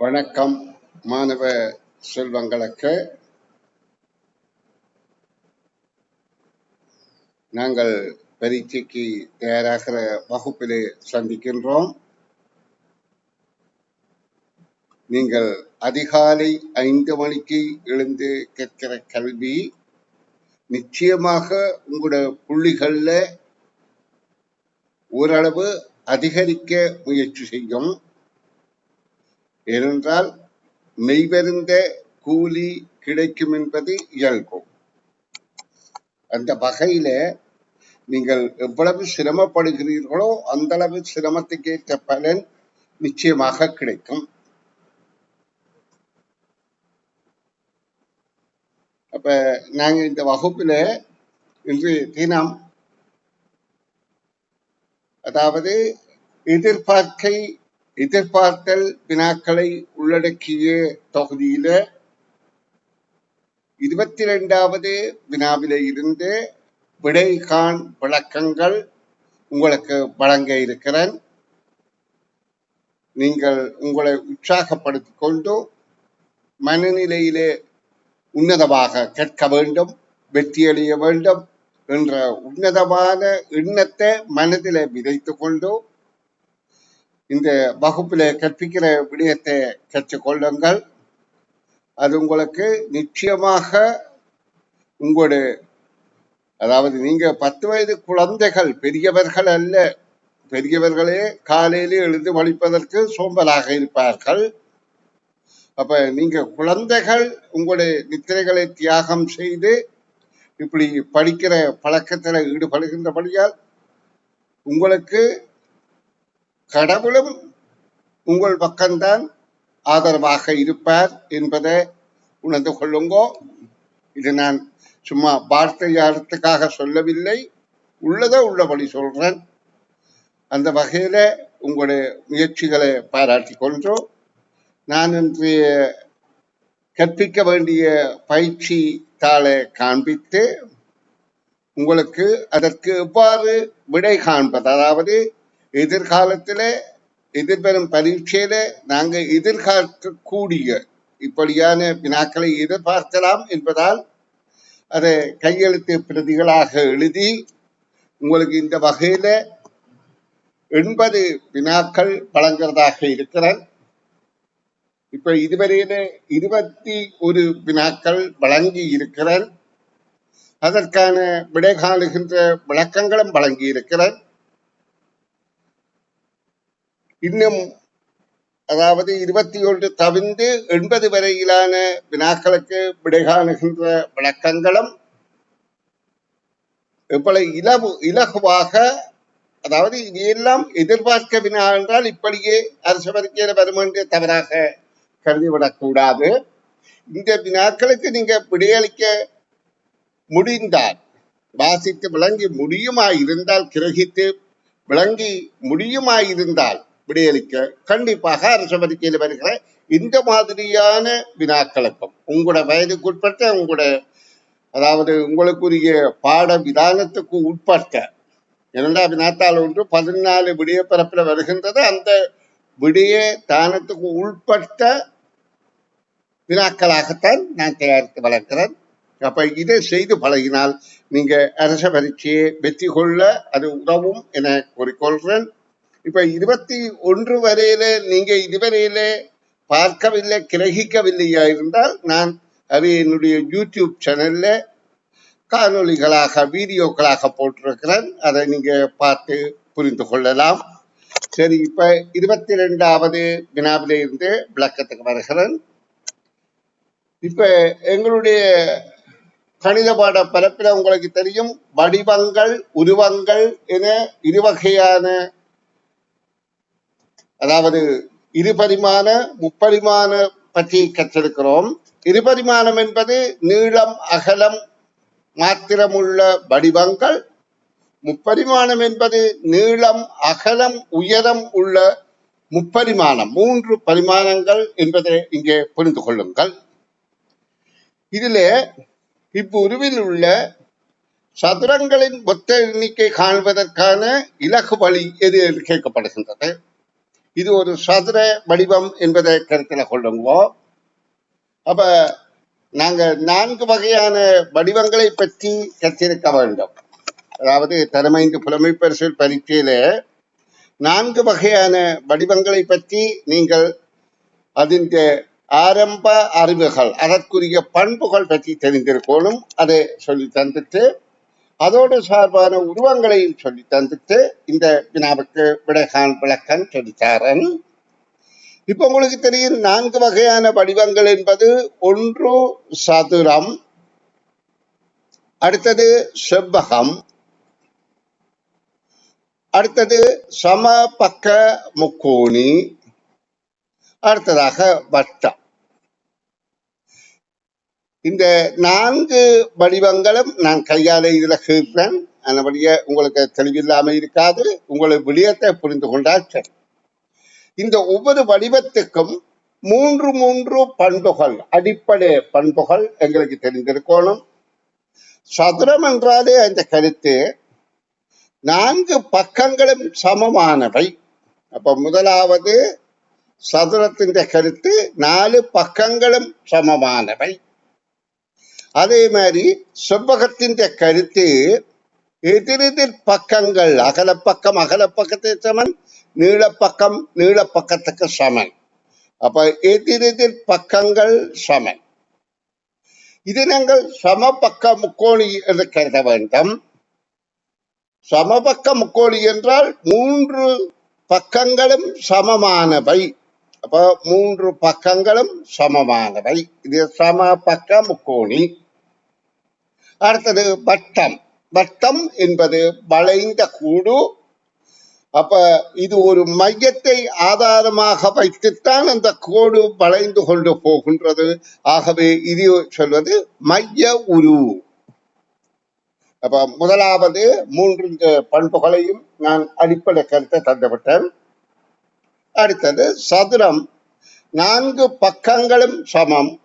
வணக்கம் மாணவ செல்வங்களுக்கு நாங்கள் பரீட்சைக்கு தயாராகிற வகுப்பிலே சந்திக்கின்றோம். நீங்கள் அதிகாலை ஐந்து மணிக்கு எழுந்து கேட்கிற கல்வி நிச்சயமாக உங்களோட புள்ளிகள்ல ஓரளவு அதிகரிக்க முயற்சி செய்யும். ஏனென்றால் மெய்வருந்த கூலி கிடைக்கும் என்பது இயல்பு அந்த வகையில நீங்கள் எவ்வளவு சிரமப்படுகிறீர்களோ அந்த அளவு சிரமத்துக்கு ஏற்ற பலன் நிச்சயமாக கிடைக்கும். அப்ப நாங்க இந்த வகுப்புல இன்று தினம் அதாவது எதிர்பார்க்கை எதிர்பார்த்தல் வினாக்களை உள்ளடக்கிய தொகுதியில இருபத்தி ரெண்டாவது வினாவில இருந்து விடைகான் விளக்கங்கள் உங்களுக்கு வழங்க இருக்கிறேன். நீங்கள் உங்களை உற்சாகப்படுத்திக் கொண்டு மனநிலையிலே உன்னதமாக கேட்க வேண்டும் வெற்றியடைய வேண்டும் என்ற உன்னதமான எண்ணத்தை மனதில விதைத்துக் கொண்டு இந்த வகுப்பில் கற்பிக்கிற விடயத்தை கற்றுக்கொள்ளுங்கள். அது உங்களுக்கு நிச்சயமாக உங்களுடைய அதாவது நீங்க பத்து வயது குழந்தைகள் பெரியவர்கள் அல்ல பெரியவர்களே காலையிலே எழுந்து வழிப்பதற்கு சோம்பலாக இருப்பார்கள். அப்ப நீங்க குழந்தைகள் உங்களுடைய நித்திரைகளை தியாகம் செய்து இப்படி படிக்கிற பழக்கத்துல ஈடுபடுகின்றபடியால் உங்களுக்கு கடவுளும் உங்கள் பக்கம்தான் ஆதரவாக இருப்பார் என்பதை உணர்ந்து கொள்ளுங்கோ. இது நான் சும்மா வார்த்தையாரத்துக்காக சொல்லவில்லை. உள்ளதை உள்ளபடி சொல்றேன். அந்த வகையில உங்களுடைய முயற்சிகளை பாராட்டி கொண்டு நான் இன்றைய கற்பிக்க வேண்டிய பயிற்சி தாளை காண்பித்து உங்களுக்கு அதற்கு எவ்வாறு விடை காண்பது? அதாவது எதிர்காலத்தில் எதிர்வரும் பரீட்சையில நாங்க எதிர்பார்க்கக்கூடிய இப்படியான வினாக்களை எதிர்பார்க்கலாம் என்பதால் அதை கையெழுத்து பிரதிகளாக எழுதி உங்களுக்கு இந்த வகையில எண்பது வினாக்கள் வழங்குறதாக இருக்கிறேன் இப்ப இதுவரையில இருபத்தி ஒரு வினாக்கள் வழங்கி இருக்கிறேன் அதற்கான விடை காணுகின்ற விளக்கங்களும் வழங்கி இருக்கிறார். இன்னும் அதாவது இருபத்தி ஒன்று தவிர்ந்து எண்பது வரையிலான வினாக்களுக்கு விடை காணுகின்ற விளக்கங்களும் இவ்வளவு இலவு இலகுவாக அதாவது இதையெல்லாம் எதிர்பார்க்க வினா என்றால் இப்படியே அரசு பரீட்சையில வரும் என்று தவறாக கருதிவிடக்கூடாது. இந்த வினாக்களுக்கு நீங்க விடையளிக்க முடிந்தால் வாசித்து விளங்கி முடியுமாயிருந்தால் கிரகித்து விளங்கி முடியுமாயிருந்தால் விடையளிக்க கண்டிப்பாக அரசு பரீட்சையில் வருகிற இந்த மாதிரியான வினாக்களுக்கும் உங்களோட வயதுக்குட்பட்ட உங்களோட அதாவது உங்களுக்குரிய பாட விதானத்துக்கு உட்பட்ட இரண்டாம் வினாத்தாள் ஒன்று பதினாலு விடிய பரப்பில் வருகின்றது அந்த விடிய தானத்துக்கு உட்பட்ட வினாக்களாகத்தான் நான் தயாரித்து வளர்க்கிறேன். அப்ப இதை செய்து பழகினால் நீங்க அரச பரீட்சையை வெற்றி கொள்ள அது உதவும் என கூறிக்கொள்கிறேன். இப்ப இருபத்தி ஒன்று வரையில நீங்க இதுவரையில பார்க்கவில்லை கிரகிக்கவில்லையா இருந்தால் நான் அது என்னுடைய யூடியூப் சேனல்ல காணொளிகளாக வீடியோக்களாக போட்டிருக்கிறேன். அதை நீங்க பார்த்து புரிந்து கொள்ளலாம். சரி இப்ப இருபத்தி ரெண்டாவது வினாவில இருந்து விளக்கத்துக்கு வருகிறேன். இப்ப எங்களுடைய கணித பாட பரப்பில உங்களுக்கு தெரியும் வடிவங்கள் உருவங்கள் என இருவகையான அதாவது இருபரிமாண முப்பரிமாண பற்றி கற்றிருக்கிறோம். இருபரிமாணம் என்பது நீளம் அகலம் மாத்திரமுள்ள வடிவங்கள். முப்பரிமாணம் என்பது நீளம் அகலம் உயரம் உள்ள முப்பரிமாணம். மூன்று பரிமாணங்கள் என்பதை இங்கே புரிந்து கொள்ளுங்கள். இதிலே இவ்வுருவில் உள்ள சதுரங்களின் மொத்த எண்ணிக்கை காண்பதற்கான இலகு வழி எது என்று கேட்கப்படுகின்றது? இது ஒரு சதுர வடிவம் என்பதை கருத்தில் கொள்ளுங்கோ. அப்ப நாங்க நான்கு வகையான வடிவங்களை பற்றி கற்றிருக்க வேண்டும். அதாவது தலைமைந்து புலமை பரிசில் பரீட்சையில நான்கு வகையான வடிவங்களை பற்றி நீங்கள் அதன் ஆரம்ப அறிவுகள் அதற்குரிய பண்புகள் பற்றி தெரிந்திருக்கணும் அதை சொல்லி தந்துட்டு அதோடு சார்பான உருவங்களையும் சொல்லி தந்துட்டு இந்த வினாவுக்கு விடைகான் விளக்கன் சொல்லித்தாரன். இப்ப உங்களுக்கு தெரியும் நான்கு வகையான வடிவங்கள் என்பது ஒன்று சதுரம் அடுத்தது செவ்வகம் அடுத்தது சம பக்க முக்கோணி அடுத்ததாக வட்டம். இந்த நான்கு வடிவங்களும் நான் கையால இதுல கேட்கிறேன் அதனுடைய உங்களுக்கு தெளிவில்லாம இருக்காது. உங்களுக்கு விடயத்தை புரிந்து கொண்டால் சரி. இந்த ஒவ்வொரு வடிவத்துக்கும் மூன்று மூன்று பண்புகள் அடிப்படை பண்புகள் எங்களுக்கு தெரிந்திருக்கணும். சதுரம் என்றாலே அந்த கருத்து நான்கு பக்கங்களும் சமமானவை. அப்ப முதலாவது சதுரத்தின் கருத்து நாலு பக்கங்களும் சமமானவை. அதே மாதிரி செவ்வகத்தின் கருத்து எதிரெதிர் பக்கங்கள் அகலப்பக்கம் அகலப்பக்கத்துக்கு சமன் நீளப்பக்கம் நீளப்பக்கத்துக்கு சமன். அப்ப எதிரெதிர் பக்கங்கள் சமன். இது நாங்கள் சமபக்க முக்கோணி என்று கருத வேண்டும். சமபக்க முக்கோணி என்றால் மூன்று பக்கங்களும் சமமானவை. அப்ப மூன்று பக்கங்களும் சமமானவை. இது சமபக்க முக்கோணி. அடுத்தது வட்டம். வட்டம் என்பது வளைந்த கூடு. அப்ப இது ஒரு மையத்தை ஆதாரமாக வைத்துத்தான் அந்த கோடு வளைந்து கொண்டு போகின்றது. ஆகவே இது சொல்வது மைய உரு. அப்ப முதலாவது மூன்று பண்புகளையும் நான் அடிப்படை கருத்தை தந்துவிட்டேன். அடுத்தது சதுரம். நான்கு பக்கங்களும் சமம்.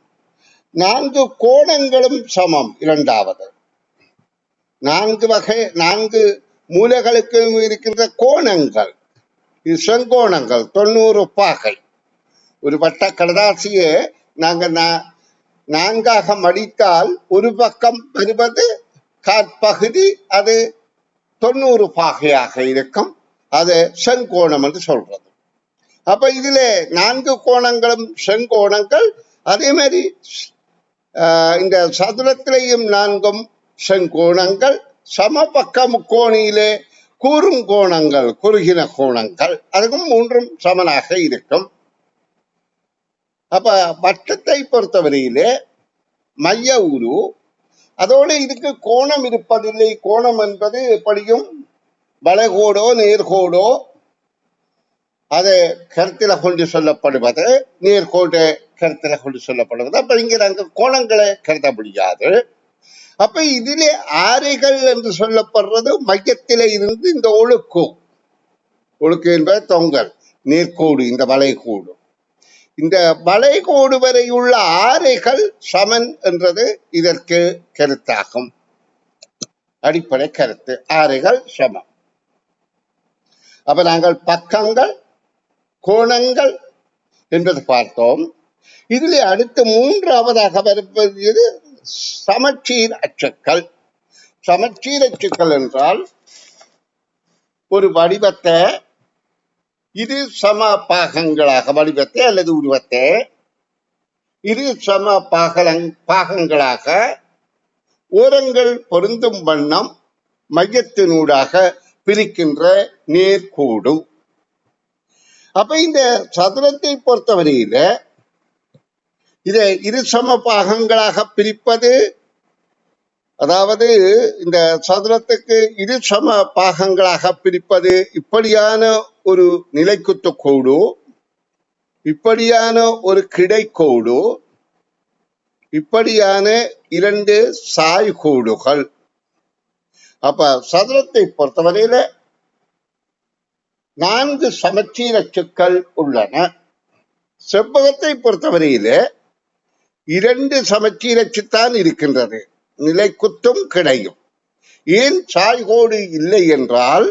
நான்கு கோணங்களும் சமம் இரண்டாவது. நான்கு வகை நான்கு மூலைகளுக்கு இருக்கின்ற கோணங்கள். இது செங்கோணங்கள் தொண்ணூறு பாகை. ஒரு வட்ட கடதாசியை நாங்கள் நான்காக மடித்தால் ஒரு பக்கம் வருவது காற்பகுதி அது தொண்ணூறு பாகையாக இருக்கும். அது செங்கோணம் என்று சொல்றது. அப்ப இதுல நான்கு கோணங்களும் செங்கோணங்கள் அதே மாதிரி இந்த சதுரத்திலேயும் நான்கும் செங்கோணங்கள் சமபக்க முக்கோணியிலே கூறுங்கோணங்கள் குறுகின கோணங்கள் அதுக்கும் மூன்றும் சமனாக இருக்கும். அப்ப வட்டத்தை பொறுத்தவரையிலே மைய உரு அதோடு இதுக்கு கோணம் இருப்பதில்லை. கோணம் என்பது எப்படியும் வளைகோடோ நேர்கோடோ அதை கருத்தில கொண்டு சொல்லப்படுவது நேர்கோட்டை கருத்தில கொண்டு சொல்லப்படுவது அப்ப இங்க நாங்க கோணங்களை கருத முடியாது. அப்ப இதிலே ஆரைகள் என்று சொல்லப்படுறது மையத்தில இருந்து இந்த ஒழுக்கு. ஒழுக்கு என்பது தொங்கல் நீர்கோடு இந்த வளைகோடு. இந்த வளைகோடு வரை உள்ள ஆரைகள் சமன் என்றது இதற்கு கருத்தாகும். அடிப்படை கருத்து ஆறைகள் சமம். அப்ப நாங்கள் பக்கங்கள் கோணங்கள் என்பது பார்த்தோம். இதில் அடுத்து மூன்றாவதாக வருவது சமச்சீர் அச்சுக்கள். சமச்சீர் அச்சுக்கள் என்றால் ஒரு வடிவத்தை இது சம பாகங்களாக வடிவத்தை அல்லது உருவத்தை இரு சம பாகலங் பாகங்களாக ஓரங்கள் பொருந்தும் வண்ணம் மையத்தினூடாக பிரிக்கின்ற நேர்கோடு அப்ப இந்த சதுரத்தை பொறுத்தவரையில இதை இரு சம பாகங்களாக பிரிப்பது அதாவது இந்த சதுரத்துக்கு இரு சம பாகங்களாக பிரிப்பது இப்படியான ஒரு நிலைக்குத்து கோடு இப்படியான ஒரு கிடைக்கோடு இப்படியான இரண்டு சாய்கோடுகள். அப்ப சதுரத்தை பொறுத்தவரையில நான்கு சமச்சீர சொற்கள் உள்ளன. செவ்வகத்தை பொறுத்தவரையிலே இரண்டு சமச்சீர சித்தான் இருக்கின்றது. நிலைக்குத்தும் கிடையும். ஏன் சாய்கோடு இல்லை என்றால்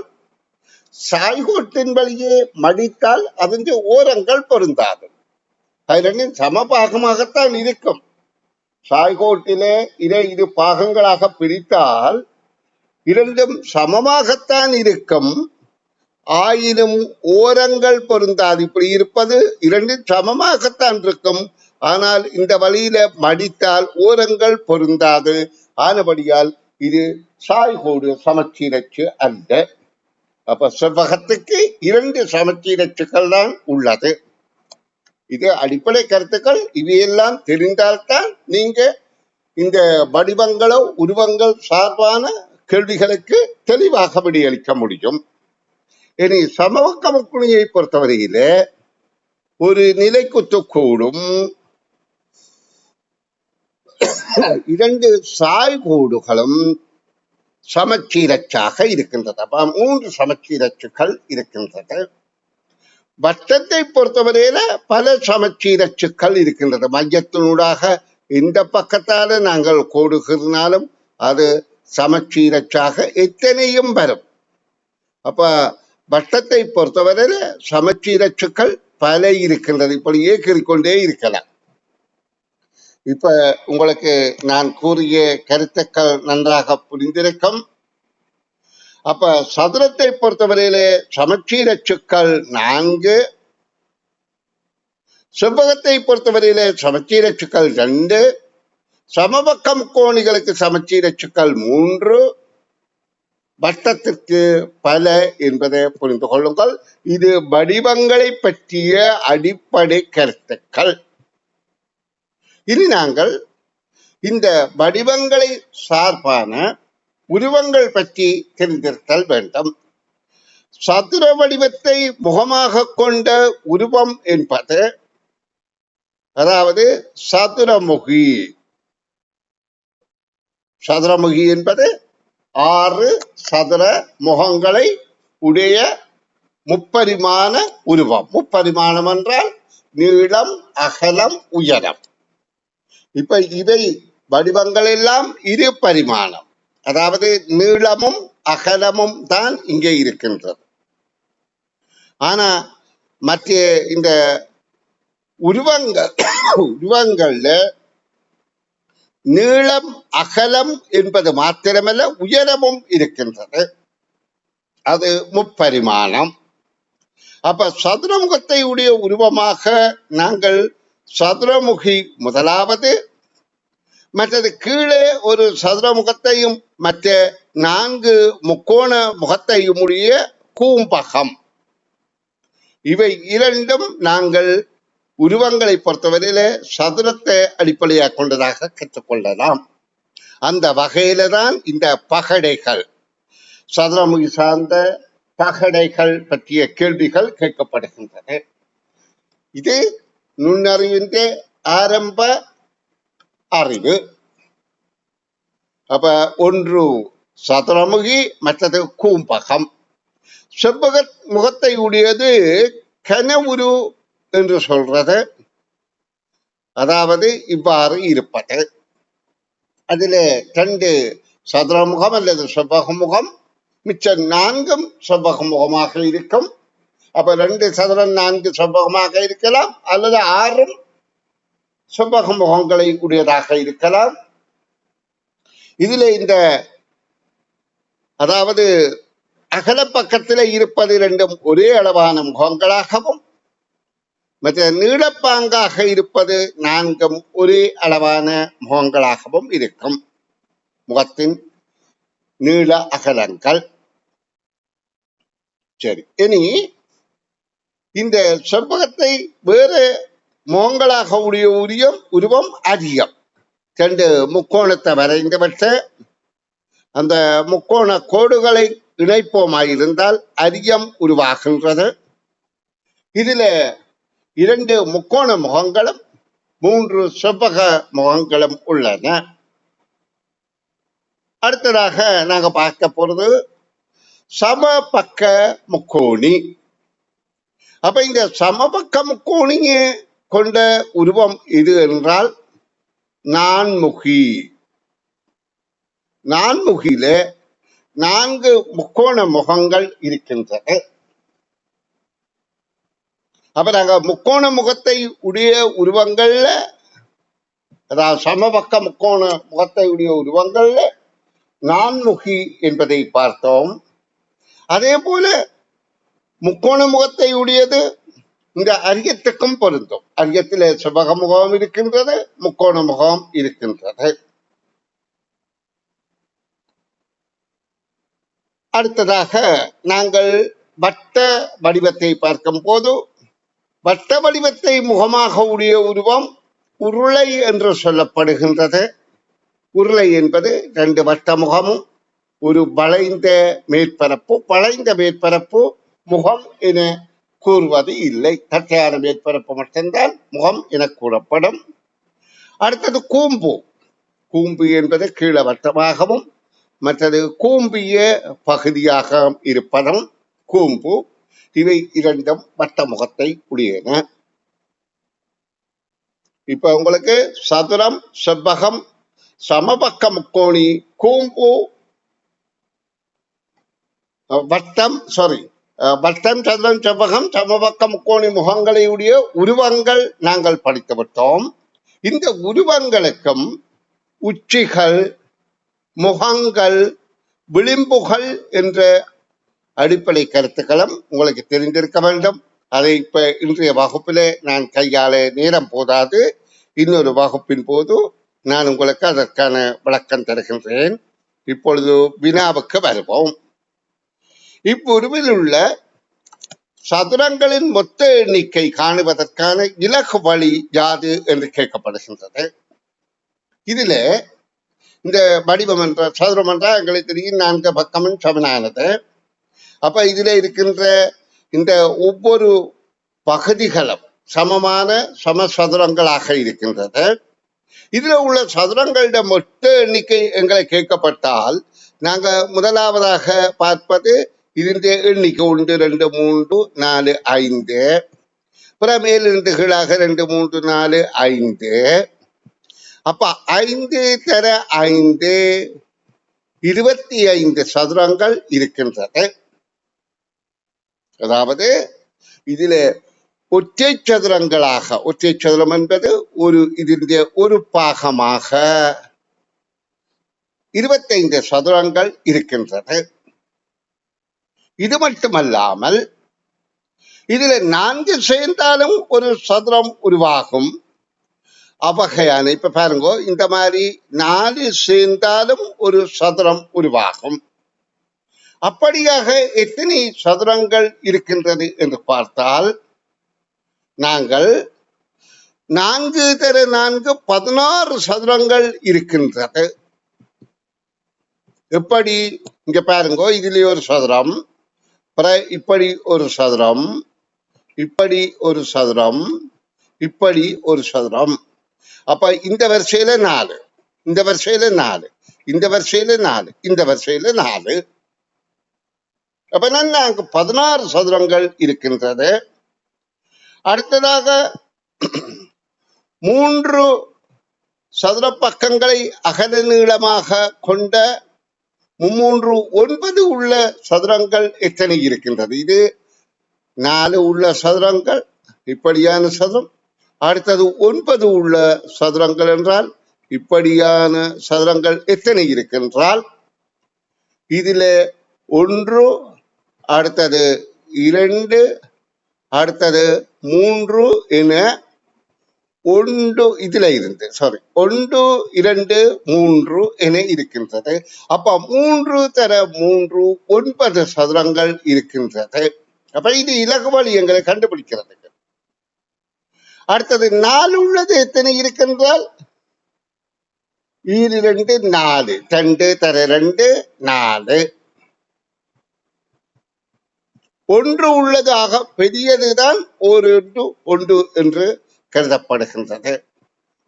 சாய்கோட்டின் வழியே மடித்தால் அதன் ஓரங்கள் பொருந்தாது. அதில் சமபாகமாகத்தான் இருக்கும். சாய்கோட்டிலே இதை இரு பாகங்களாக பிரித்தால் இரண்டும் சமமாகத்தான் இருக்கும். ஆயினும் ஓரங்கள் பொருந்தாது. இப்படி இருப்பது இரண்டு சமமாகத்தான் இருக்கும். ஆனால் இந்த வழியில மடித்தால் ஓரங்கள் பொருந்தாது. ஆனபடியால் இது சாய்கோடு சமச்சீரச்சு அல்ல. அப்ப செவ்வகத்துக்கு இரண்டு சமச்சீரச்சுக்கள் தான் உள்ளது. இது அடிப்படை கருத்துக்கள். இவையெல்லாம் தெரிந்தால்தான் நீங்க இந்த வடிவங்களோ உருவங்கள் சார்பான கேள்விகளுக்கு தெளிவாக விடையளிக்க முடியும். இனி சமபக்க முக்குணியை பொறுத்தவரையில ஒரு நிலைக்குத்து கூடும் இரண்டு சாய்கோடுகளும் சமச்சீரச்சாக இருக்கின்றது. அப்ப மூன்று சமச்சீரச்சுக்கள் இருக்கின்றது. வட்டத்தை பொறுத்தவரையில பல சமச்சீரச்சுக்கள் இருக்கின்றது. மையத்தினூடாக இந்த பக்கத்தால நாங்கள் கோடுகிறனாலும் அது சமச்சீரச்சாக எத்தனையும் வரும். அப்ப வட்டத்தை பொறுத்தவரையில சமச்சீரச்சுக்கள் பல இருக்கின்றது. இப்படி கொண்டே இருக்கலாம். இப்ப உங்களுக்கு நான் கூறிய கருத்துக்கள் நன்றாக புரிந்திருக்கும். அப்ப சதுரத்தை பொறுத்தவரையிலே சமச்சீரச்சுக்கள் நான்கு. செவ்வகத்தை பொறுத்தவரையிலே சமச்சீரச்சுக்கள் ரெண்டு. சமபக்கம் கோணிகளுக்கு சமச்சீரச்சுக்கள் மூன்று. வட்டத்திற்கு பல என்பதை புரிந்து கொள்ளுங்கள். இது வடிவங்களை பற்றிய அடிப்படை கருத்துக்கள். இனி நாங்கள் இந்த வடிவங்களை சார்பான உருவங்கள் பற்றி தெரிந்திருத்தல் வேண்டும். சதுர வடிவத்தை முகமாக கொண்ட உருவம் என்பது அதாவது சதுரமுகி. சதுரமுகி என்பது ஆறு சதுர முகங்களை உடைய முப்பரிமாண உருவம். முப்பரிமாணம் என்றால் நீளம் அகலம் உயரம். இப்ப இவை வடிவங்கள் எல்லாம் இரு பரிமாணம். அதாவது நீளமும் அகலமும் தான் இங்கே இருக்கின்றது. ஆனா மற்ற இந்த உருவங்கள் உருவங்கள்ல நீளம் அகலம் என்பது மாத்திரமல்ல உயரமும் இருக்கின்றது. அது முப்பரிமாணம். அப்ப சதுரமுகத்தை உடைய உருவமாக நாங்கள் சதுரமுகி முதலாவது மற்றது கீழே ஒரு சதுரமுகத்தையும் மற்ற நான்கு முக்கோண முகத்தையும் உடைய கூம்பகம். இவை இரண்டும் நாங்கள் உருவங்களை பொறுத்தவரையில சதுரத்தை அடிப்படையாக கொண்டதாக கற்றுக்கொள்ளலாம். அந்த வகையில தான் இந்த பகடைகள் சதுரமுகி சார்ந்த பகடைகள் பற்றிய கேள்விகள் கேட்கப்படுகின்றன. இது நுண்ணறிவின் ஆரம்ப அறிவு. அப்ப ஒன்று சதுரமுகி மற்றது கூம்பகம். செவ்வக முகத்தை உடையது கனவுரு என்று சொல்றது. அதாவது இவ்வாறு இருப்பது. அதிலே ரெண்டு சதுரமுகம் அல்லது செவ்வகமுகம் முகம் நான்கும் செவ்வகமுகமாக இருக்கும். அப்ப ரெண்டு சதுரம் நான்கு செவ்வகமாக இருக்கலாம் அல்லது ஆறும் செவ்வக முகங்களை உடையதாக இருக்கலாம். இதுல இந்த அதாவது அகல பக்கத்துல இருப்பது இரண்டும் ஒரே அளவான முகங்களாகவும் மற்ற நீளப்பாங்காக இருப்பது நான்கும் ஒரே அளவான முகங்களாகவும் இருக்கும். முகத்தின் நீள அகலங்கள். சரி இனி இந்த செவ்வகத்தை வேறு முகங்களாக உடைய உரியம் உருவம் அதிகம். ரெண்டு முக்கோணத்தை வரைந்துவிட்டு அந்த முக்கோண கோடுகளை இணைப்போமாயிருந்தால் அரியம் உருவாகின்றது. இதுல இரண்டு முக்கோண முகங்களும் மூன்று செவ்வக முகங்களும் உள்ளன. அடுத்ததாக நாங்க பார்க்க போறது சமபக்க முக்கோணி. அப்ப இந்த சமபக்க முக்கோணியை கொண்ட உருவம் இது என்றால் நான்முகி. நான்முகியில நான்கு முக்கோண முகங்கள் இருக்கின்றன. அப்ப நாங்க முக்கோண முகத்தை உடைய உருவங்கள்ல அதாவது சமபக்க முக்கோண முகத்தை உடைய உருவங்கள்ல நான்முகி என்பதை பார்த்தோம். அதே போல முக்கோண முகத்தை உடையது இந்த அரியத்துக்கும் பொருந்தும். அரியத்திலே செவ்வக முகம் இருக்கின்றது முக்கோண முகம் இருக்கின்றது. அடுத்ததாக நாங்கள் வட்ட வடிவத்தை பார்க்கும் போது வட்ட வடிவத்தை முகமாக உடைய உருவம் உருளை என்று சொல்லப்படுகின்றது. உருளை என்பது ரெண்டு வட்ட முகமும் ஒரு வளைந்த மேற்பரப்பு வளைந்த மேற்பரப்பு முகம் என கூறுவது இல்லை. தட்டையான மேற்பரப்பு மட்டும்தான் முகம் என கூறப்படும். அடுத்தது கூம்பு. கூம்பு என்பது கீழே வட்டமாகவும் மற்றது கூம்பிய பகுதியாக இருப்பதும் கூம்பு. இவை இரண்டும் வட்ட முகத்தை உடையன. இப்ப உங்களுக்கு சதுரம் செவ்வகம் சமபக்க முக்கோணி கூம்பு வட்டம் சாரி வட்டம் சதுரம் செவ்வகம் சமபக்க முக்கோணி முகங்களை உடைய உருவங்கள் நாங்கள் படித்து விட்டோம். இந்த உருவங்களுக்கும் உச்சிகள் முகங்கள் விளிம்புகள் என்ற அடிப்படை கருத்துக்களும் உங்களுக்கு தெரிந்திருக்க வேண்டும். அதை இப்ப இன்றைய வகுப்பிலே நான் கையாள நேரம் போதாது. இன்னொரு வகுப்பின் போது நான் உங்களுக்கு அதற்கான விளக்கம் தருகின்றேன். இப்பொழுது வினாவுக்கு வருவோம். இவ்வுருவில் உள்ள சதுரங்களின் மொத்த எண்ணிக்கை காணுவதற்கான இலகு வழி யாது என்று கேட்கப்படுகின்றது. இதுல இந்த வடிவம் என்ற சதுரம் என்றால் எங்களுக்கு தெரியும். நான்கு பக்கமும் சமனானது. அப்ப இதுல இருக்கின்ற இந்த ஒவ்வொரு பகுதிகளும் சமமான சம சதுரங்களாக இருக்கின்றது. இதுல உள்ள சதுரங்களிட மொத்த எண்ணிக்கை எங்களை கேட்கப்பட்டால் நாங்கள் முதலாவதாக பார்ப்பது இருந்த எண்ணிக்கை உண்டு ரெண்டு மூன்று நாலு ஐந்து. பிற மேலிருந்து கீழாக ரெண்டு மூன்று நாலு ஐந்து. அப்ப ஐந்து தர ஐந்து இருபத்தி ஐந்து சதுரங்கள் இருக்கின்றது. அதாவது இதில் ஒற்றை சதுரங்களாக ஒற்றை சதுரம் என்பது ஒரு இதனுடைய ஒரு பாகமாக இருபத்தைந்து சதுரங்கள் இருக்கின்றன இது மட்டுமல்லாமல் இதுல நான்கு சேர்ந்தாலும் ஒரு சதுரம் உருவாகும். அவ்வகையான இப்ப பாருங்க இந்த மாதிரி நாலு சேர்ந்தாலும் ஒரு சதுரம் உருவாகும். அப்படியாக எத்தனை சதுரங்கள் இருக்கின்றது என்று பார்த்தால் நாங்கள் நான்கு தர நான்கு பதினாறு சதுரங்கள் இருக்கின்றது. எப்படி? இங்க பாருங்க இதுல ஒரு சதுரம் அப்புறம் இப்படி ஒரு சதுரம் இப்படி ஒரு சதுரம் இப்படி ஒரு சதுரம். அப்ப இந்த வரிசையில நாலு இந்த வரிசையில நாலு இந்த வரிசையில நாலு இந்த வரிசையில நாலு. அப்ப அங்கு பதினாறு சதுரங்கள் இருக்கின்றது. அடுத்ததாக மூன்று சதுர பக்கங்களை அகல நீளமாக கொண்ட மும்மூன்று ஒன்பது உள்ள சதுரங்கள் எத்தனை இருக்கின்றது? இது நாலு உள்ள சதுரங்கள் இப்படியான சதுரம். அடுத்தது ஒன்பது உள்ள சதுரங்கள் என்றால் இப்படியான சதுரங்கள் எத்தனை இருக்கின்றால் இதில் ஒன்று அடுத்தது இரண்டு அடுத்தது மூன்று என ஒன்று இதில் இருந்து சாரி ஒன்று இரண்டு மூன்று என இருக்கின்றது. அப்ப மூன்று தர மூன்று ஒன்பது சதுரங்கள் இருக்கின்றது. அப்போ இது இலகு வழி எங்களை கண்டுபிடிக்கிறது. அடுத்தது நாலு உள்ளது எத்தனை இருக்கின்றால்? ஈரிரண்டு நாலு. ரெண்டு தர ரெண்டு நாலு. ஒன்று உள்ளதாக பெரியதுதான் ஒரு ஒன்று ஒன்று என்று கருதப்படுகின்றது.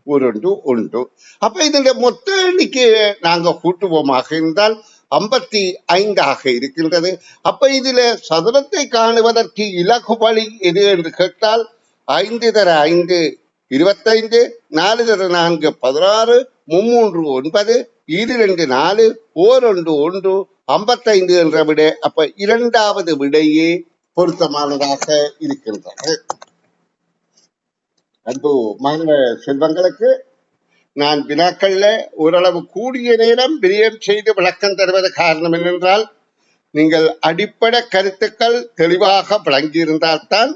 ஒரு ஒன்று. ஒன்று அப்ப இதனுடைய மொத்த எண்ணிக்கையை நாங்க கூட்டுவோமாக இருந்தால் ஐம்பத்தி ஐந்தாக இருக்கின்றது. அப்ப இதுல சதுரத்தை காணுவதற்கு இலக்கு வழி எது என்று கேட்டால் ஐந்து தர ஐந்து இருபத்தைந்து நாலு தர நான்கு பதினாறு மும்மூன்று ஒன்பது இது ரெண்டு நாலு ஓரொன்று ஒன்று ஐம்பத்தைந்து என்ற விடை. அப்ப இரண்டாவது விடையே பொருத்தமானதாக இருக்கின்றது. அன்பு மாணவ செல்வங்களுக்கு நான் வினாக்கள்ல ஓரளவு கூடிய நேரம் விரியம் செய்து விளக்கம் தருவது காரணம் என்னென்றால் நீங்கள் அடிப்படை கருத்துக்கள் தெளிவாக விளங்கியிருந்தால்தான்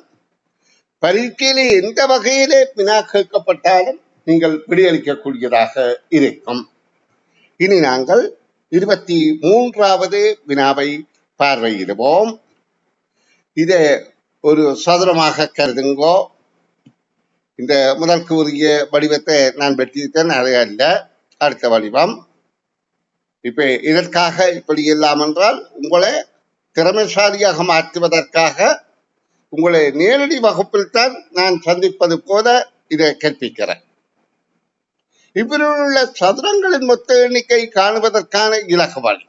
பரீட்சையிலே எந்த வகையிலே வினா கேட்கப்பட்டாலும் நீங்கள் விடையளிக்கக்கூடியதாக இருக்கும். இனி நாங்கள் இருபத்தி மூன்றாவது வினாவை பார்வையிடுவோம். இதை ஒரு சதுரமாக கருதுங்கோ. இந்த முதல் கூறிய வடிவத்தை நான் வெட்டித்தேன் அது அல்ல. அடுத்த வடிவம். இப்ப இதற்காக இப்படி இல்லாம என்றால் உங்களை திறமைசாலியாக மாற்றுவதற்காக உங்களை நேரடி வகுப்பில் தான் நான் சந்திப்பது போல இதை கற்பிக்கிறேன். இவரில் உள்ள சதுரங்களின் மொத்த எண்ணிக்கை காணுவதற்கான இலக்கு வழி.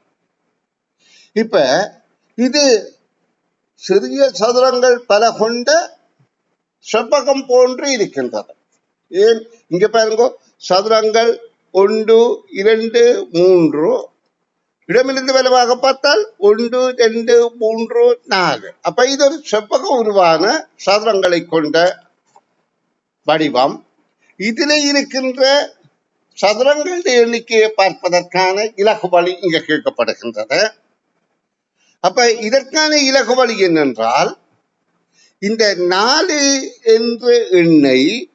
இப்ப இது சிறிய சதுரங்கள் பல கொண்ட செவ்வகம் போன்று இருக்கின்றது. ஏன்? இங்க பாருங்க சதுரங்கள் ஒன்று இரண்டு மூன்று. இடமிருந்து வலுவாக பார்த்தால் ஒன்று ரெண்டு மூன்று நாலு அப்ப இது ஒரு செவ்வக உருவான சதுரங்களை கொண்ட வடிவம். இதில் இருக்கின்ற சதுரங்களுடைய எண்ணிக்கையை பார்ப்பதற்கான இலகு வழி இங்க கேட்கப்படுகின்றது. அப்ப இதற்கான இலகு வழி என்னென்றால் இந்த நாலு என்ற எண்ணை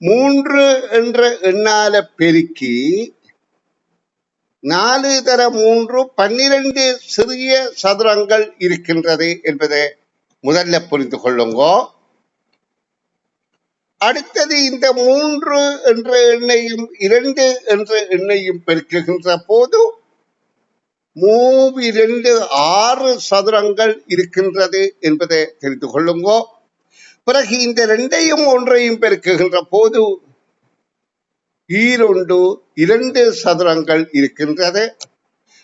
மூன்று என்ற எண்ணால பெருக்கி நாலு தர மூன்று பன்னிரண்டு சிறிய சதுரங்கள் இருக்கின்றது என்பதை முதல்ல புரிந்து கொள்ளுங்கோ. அடுத்தது இந்த மூன்று என்ற எண்ணையும் இரண்டு என்ற எண்ணையும் பெருக்குகின்ற போது மூவிரண்டு ஆறு சதுரங்கள் இருக்கின்றது என்பதை தெரிந்து கொள்ளுங்கோ. பிறகு இந்த ரெண்டையும் ஒன்றையும் பெருக்குகின்ற போது ஈரொண்டு இரண்டு சதுரங்கள் இருக்கின்றது.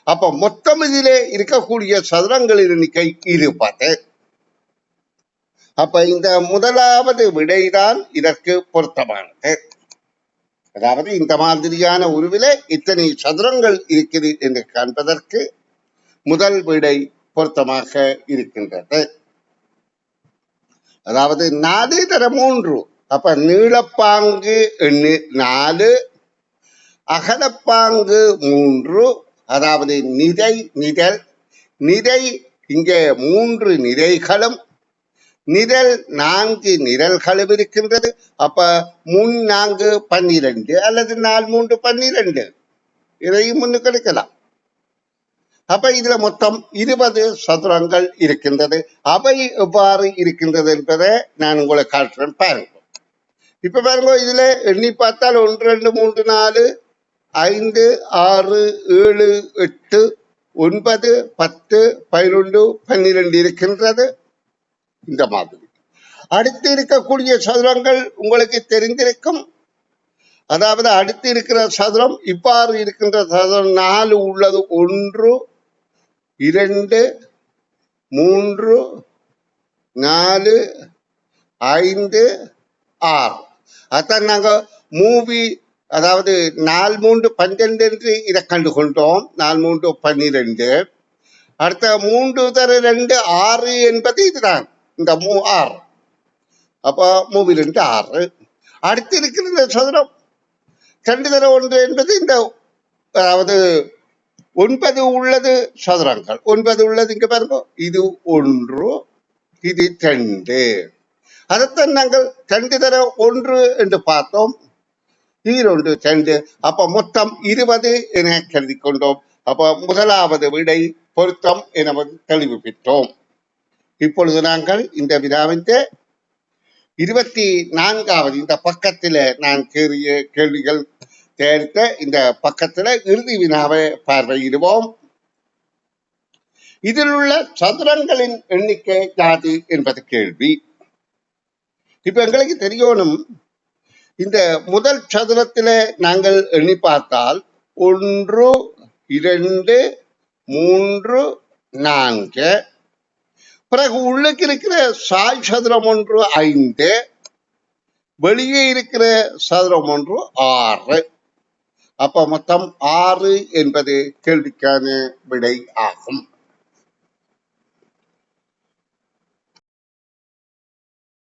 அப்ப மொத்தம் இதிலே இருக்கக்கூடிய சதுரங்களின் எண்ணிக்கை இருப்பது அப்ப இந்த முதலாவது விடைதான் இதற்கு பொருத்தமானது. அதாவது இந்த மாதிரியான உருவில இத்தனை சதுரங்கள் இருக்குது என்று காண்பதற்கு முதல் விடை பொருத்தமாக இருக்கின்றது. அதாவது நாலு தர மூன்று. அப்ப நீளப்பாங்கு எண்ணு நாலு அகலப்பாங்கு மூன்று. அதாவது நிறை நிதல் நிறை இங்கே மூன்று நிறைகளும் நிரல் நான்கு நிரல்களும் இருக்கின்றது அப்ப முன் நான்கு பன்னிரண்டு அல்லது நாலு மூன்று பன்னிரண்டு. இதையும் முன்னுக்கு எடுக்கலாம். அப்ப இதுல மொத்தம் இருபது சதுரங்கள் இருக்கின்றது. அவை எவ்வாறு இருக்கின்றது என்பதை நான் உங்களை காட்டுறேன் பாருங்க. இப்ப பாருங்க இதுல எண்ணி பார்த்தால் ஒன்று ரெண்டு மூன்று நாலு ஐந்து ஆறு ஏழு எட்டு ஒன்பது பத்து பதினொன்று பன்னிரெண்டு இருக்கின்றது. இந்த மாதிரி. அடுத்து இருக்கக்கூடிய சதுரங்கள் உங்களுக்கு தெரிந்திருக்கும். அதாவது அடுத்து இருக்கிற சதுரம் இவ்வாறு இருக்கின்ற சதுரம் நாலு உள்ளது. ஒன்று இரண்டு மூன்று நாலு ஐந்து ஆறு. அதான் நாங்க மூவி அதாவது நாலு மூன்று பன்னெண்டு என்று இதை கண்டு கொண்டோம் நாலு மூன்று பன்னிரெண்டு. அடுத்த மூன்று தர ரெண்டு ஆறு என்பது இதுதான். இந்த மூ ஆறு அப்போ மூவில் ரெண்டு ஆறு. அடுத்து இருக்கிற இந்த சதுரம். ரெண்டு தர ஒன்று என்பது இந்த அதாவது ஒன்பது உள்ளது சதுரங்கள். ஒன்பது உள்ளது இங்க பாருங்க. இது ஒன்று இது ரெண்டு. அதைத்தான் நாங்கள் ரெண்டு தர ஒன்று என்று பார்த்தோம். ஈரொன்று ரெண்டு. அப்ப மொத்தம் இருபது என கருதி கொண்டோம். அப்ப முதலாவது விடை பொருத்தம் என தெளிவு பெற்றோம் இப்பொழுது நாங்கள் இந்த வினாவின் இருபத்தி நான்காவது இந்த பக்கத்துல நான் கேறிய கேள்விகள் தயாரித்த இந்த பக்கத்துல இறுதி வினாவை பார்வையிடுவோம். இதில் உள்ள சதுரங்களின் எண்ணிக்கை யாது என்பது கேள்வி. இப்ப எங்களுக்கு தெரியணும் இந்த முதல் சதுரத்தில் நாங்கள் எண்ணி பார்த்தால் ஒன்று இரண்டு மூன்று நான்கு பிறகு உள்ளுக்கு இருக்கிற சாய் சதுரம் ஒன்று ஐந்து வெளியே இருக்கிற சதுரம் ஒன்று ஆறு. அப்ப மொத்தம் ஆறு என்பது கேள்விக்கான விடை ஆகும்.